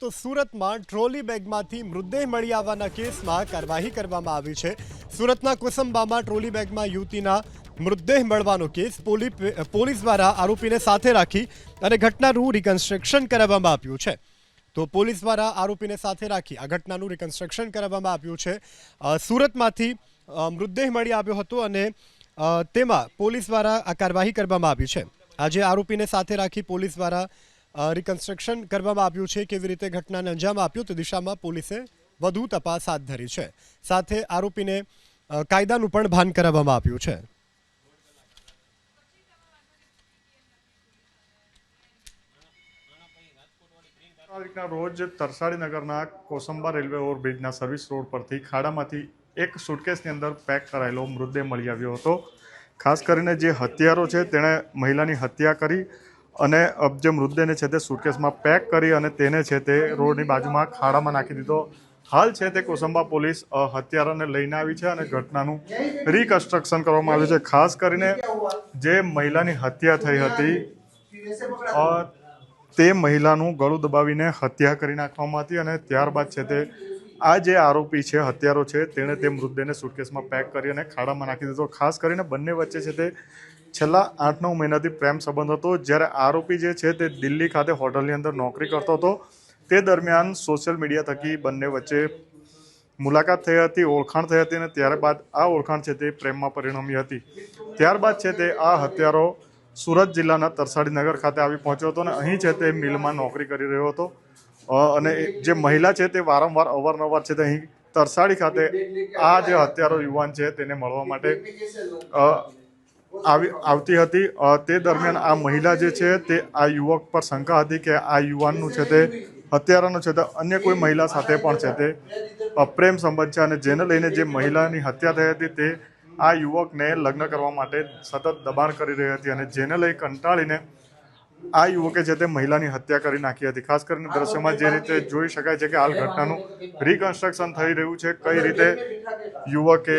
તો સુરતમાં ટ્રોલી બેગમાંથી મૃતદેહ મળી આવવાના કેસમાં કાર્યવાહી કરવામાં આવી છે. સુરતના કોસંબામાં ટ્રોલી બેગમાં યુવતીના મૃતદેહ મળવાનો કેસ પોલી- પોલીસ દ્વારા આરોપીને સાથે રાખી અને ઘટનાનું રિકન્સ્ટ્રક્શન કરાવવામાં આવ્યું છે. તો પોલીસ દ્વારા આરોપીને સાથે રાખી આ ઘટનાનું રિકન્સ્ટ્રક્શન કરાવવામાં આવ્યું છે. સુરતમાંથી મૃતદેહ મળી આવ્યો હતો અને તેમાં પોલીસ દ્વારા આ કાર્યવાહી કરવામાં આવી છે. આજે આરોપીને સાથે રાખી પોલીસ દ્વારા રિકન્સ્ટ્રક્શન કરવામાં આવ્યું છે, કેવી રીતે ઘટનાને અંજામ આપ્યો તે દિશામાં પોલીસે વધુ તપાસ હાથ ધરી છે. સાથે આરોપીને કાયદાનું પણ ભાન કરાવવામાં આવ્યું છે. રોજ તરસાડી નગરના કોસંબા રેલવે ઓવરબ્રિજના સર્વિસ રોડ પરથી ખાડામાંથી એક સુટકેસની અંદર પેક કરાયેલો મૃતદેહ મળી આવ્યો હતો. ખાસ કરીને જે હત્યારો છે, તેણે મહિલાની હત્યા કરી અને જે મૃતદેહને છે તે સુટકેસમાં પેક કરી અને તેને છે તે રોડની બાજુમાં ખાડામાં નાખી દીધો. હાલ છે તે કોસંબા પોલીસ હત્યારાને લઈને આવી છે અને ઘટનાનું રિકન્સ્ટ્રક્શન કરવામાં આવ્યું છે. ખાસ કરીને જે મહિલાની હત્યા થઈ હતી તે મહિલાનું ગળું દબાવીને હત્યા કરી નાખવામાં હતી અને ત્યારબાદ છે તે આ જે આરોપી છે, હત્યારો છે, તેણે તે મૃતદેહને સુટકેસમાં પેક કરી અને ખાડામાં નાખી દીધો. ખાસ કરીને બંને વચ્ચે છે તે છેલ્લા આઠ નવ મહિનાથી પ્રેમ સંબંધ હતો. જ્યારે આરોપી જે છે તે દિલ્હી ખાતે હોટલની અંદર નોકરી કરતો હતો. તે દરમિયાન સોશિયલ મીડિયા થકી બંને વચ્ચે મુલાકાત થઈ હતી, ઓળખાણ થઈ હતી અને ત્યારબાદ આ ઓળખાણ છે તે પ્રેમમાં પરિણમી હતી. ત્યારબાદ છે તે આ હત્યારો સુરત જિલ્લાના તરસાડી નગર ખાતે આવી પહોંચ્યો હતો અને અહીં છે તે મિલમાં નોકરી કરી રહ્યો હતો. અને જે મહિલા છે તે વારંવાર, અવારનવાર છે તે અહીં તરસાડી ખાતે આ જે હત્યારો યુવાન છે તેને મળવા માટે આવી આવતી હતી. તે દરમિયાન આ મહિલા જે છે તે આ યુવક પર શંકા હતી કે આ યુવાનનું છે તે હત્યારાનું છે તે અન્ય કોઈ મહિલા સાથે પણ છે તે. પ્રેમ સંબંધ છે અને જેને લઈને જે મહિલાની હત્યા થઈ હતી તે આ યુવકને લગ્ન કરવા માટે સતત દબાણ કરી રહી હતી અને જેને લઈ કંટાળીને આ યુવકે છે તે મહિલાની હત્યા કરી નાખી હતી. ખાસ કરીને દ્રશ્યમાં જે રીતે જોઈ શકાય છે કે હાલ ઘટનાનું રિકન્સ્ટ્રક્શન થઈ રહ્યું છે. કઈ રીતે યુવકે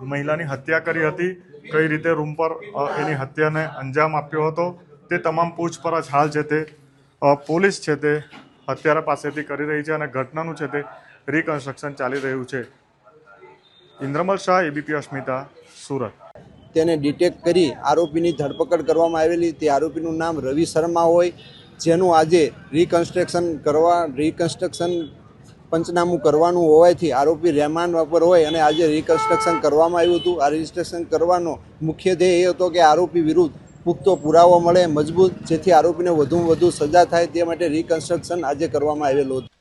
મહિલાની હત્યા કરી હતી, કઈ રીતે રૂમ પર એની હત્યાને અંજામ આપ્યો હતો, તે તમામ પૂછપરછ હાલ છે તે પોલીસ છે તે હત્યારા પાસેથી કરી રહી છે અને ઘટનાનું છે તે રિકન્સ્ટ્રક્શન ચાલી રહ્યું છે. ઇન્દ્રમલ શાહ એબીપી અસ્મિતા, સુરત. તેને ડિટેક્ટ કરી આરોપીની ધરપકડ કરવામાં આવેલી. તે આરોપીનું નામ રવિ શર્મા હોય, જેનું આજે રિકન્સ્ટ્રક્શન કરવા રિકન્સ્ટ્રક્શન પંચનામું કરવાનું હોવાથી આરોપી રહેમાન પર હોય અને આજે રિકન્સ્ટ્રક્શન કરવામાં આવ્યું હતું. આ રિકન્સ્ટ્રક્શન કરવાનો મુખ્ય ધ્યેય એ હતો કે આરોપી વિરુદ્ધ પુખ્તો પુરાવો મળે, મજબૂત, જેથી આરોપીને વધુમાં વધુ સજા થાય તે માટે રિકન્સ્ટ્રક્શન આજે કરવામાં આવેલું હતું.